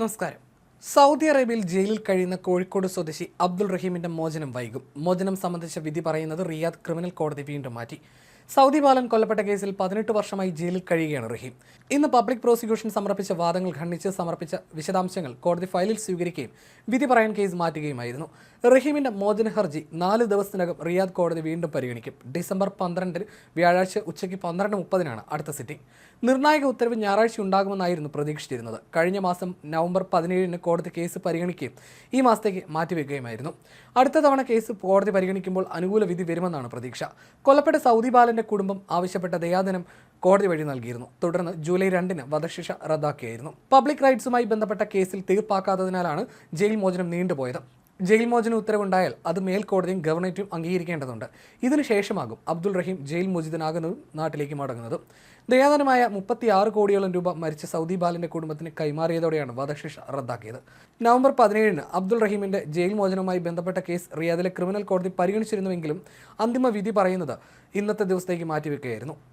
നമസ്കാരം. സൗദി അറേബ്യയിൽ ജയിലിൽ കഴിയുന്ന കോഴിക്കോട് സ്വദേശി അബ്ദുൾ റഹീമിന്റെ മോചനം വൈകും. മോചനം സംബന്ധിച്ച വിധി പറയുന്നത് റിയാദ് ക്രിമിനൽ കോടതി വീണ്ടും മാറ്റി. സൗദി ബാലൻ കൊല്ലപ്പെട്ട കേസിൽ പതിനെട്ട് വർഷമായി ജയിലിൽ കഴിയുകയാണ് റഹീം. ഇന്ന് പബ്ലിക് പ്രോസിക്യൂഷൻ സമർപ്പിച്ച വാദങ്ങൾ ഖണ്ഡിച്ച് സമർപ്പിച്ച വിശദാംശങ്ങൾ കോടതി ഫയലിൽ സ്വീകരിക്കുകയും വിധി പറയാൻ കേസ് മാറ്റുകയുമായിരുന്നു. റഹീമിന്റെ മോചന ഹർജി നാല് ദിവസത്തിനകം റിയാദ് കോടതി വീണ്ടും പരിഗണിക്കും. ഡിസംബർ പന്ത്രണ്ടിന് വ്യാഴാഴ്ച ഉച്ചയ്ക്ക് പന്ത്രണ്ട് മുപ്പതിനാണ് അടുത്ത സിറ്റിംഗ്. നിർണായക ഉത്തരവ് ഞായറാഴ്ച ഉണ്ടാകുമെന്നായിരുന്നു പ്രതീക്ഷിച്ചിരുന്നത്. കഴിഞ്ഞ മാസം നവംബർ പതിനേഴിന് കോടതി കേസ് പരിഗണിക്കുകയും ഈ മാസത്തേക്ക് മാറ്റിവെക്കുകയുമായിരുന്നു. അടുത്ത തവണ കേസ് കോടതി പരിഗണിക്കുമ്പോൾ അനുകൂല വിധി വരുമെന്നാണ് പ്രതീക്ഷ. കൊല്ലപ്പെട്ട സൗദി ബാലന്റെ കുടുംബം ആവശ്യപ്പെട്ട ദയാദിനം കോടതി വഴി നൽകിയിരുന്നു. തുടർന്ന് ജൂലൈ രണ്ടിന് വധശിക്ഷ റദ്ദാക്കിയായിരുന്നു. പബ്ലിക് റൈറ്റ്സുമായി ബന്ധപ്പെട്ട കേസിൽ തീർപ്പാക്കാത്തതിനാലാണ് ജയിൽ മോചനം നീണ്ടുപോയത്. ജയിൽ മോചന ഉത്തരവുണ്ടായാൽ അത് മേൽക്കോടതിയും ഗവർണറേറ്റും അംഗീകരിക്കേണ്ടതുണ്ട്. ഇതിനുശേഷമാകും അബ്ദുൾ റഹീം ജയിൽ മോചിതനാകുന്നതും നാട്ടിലേക്ക് മടങ്ങുന്നതും. ദയാധനമായ മുപ്പത്തിയാറ് കോടിയോളം രൂപ മരിച്ച സൗദി ബാലിന്റെ കുടുംബത്തിന് കൈമാറിയതോടെയാണ് വധശിക്ഷ റദ്ദാക്കിയത്. നവംബർ പതിനേഴിന് അബ്ദുൾ റഹീമിന്റെ ജയിൽ മോചനവുമായി ബന്ധപ്പെട്ട കേസ് റിയാദിലെ ക്രിമിനൽ കോടതി പരിഗണിച്ചിരുന്നുവെങ്കിലും അന്തിമ വിധി പറയുന്നത് ഇന്നത്തെ ദിവസത്തേക്ക് മാറ്റിവെക്കുകയായിരുന്നു.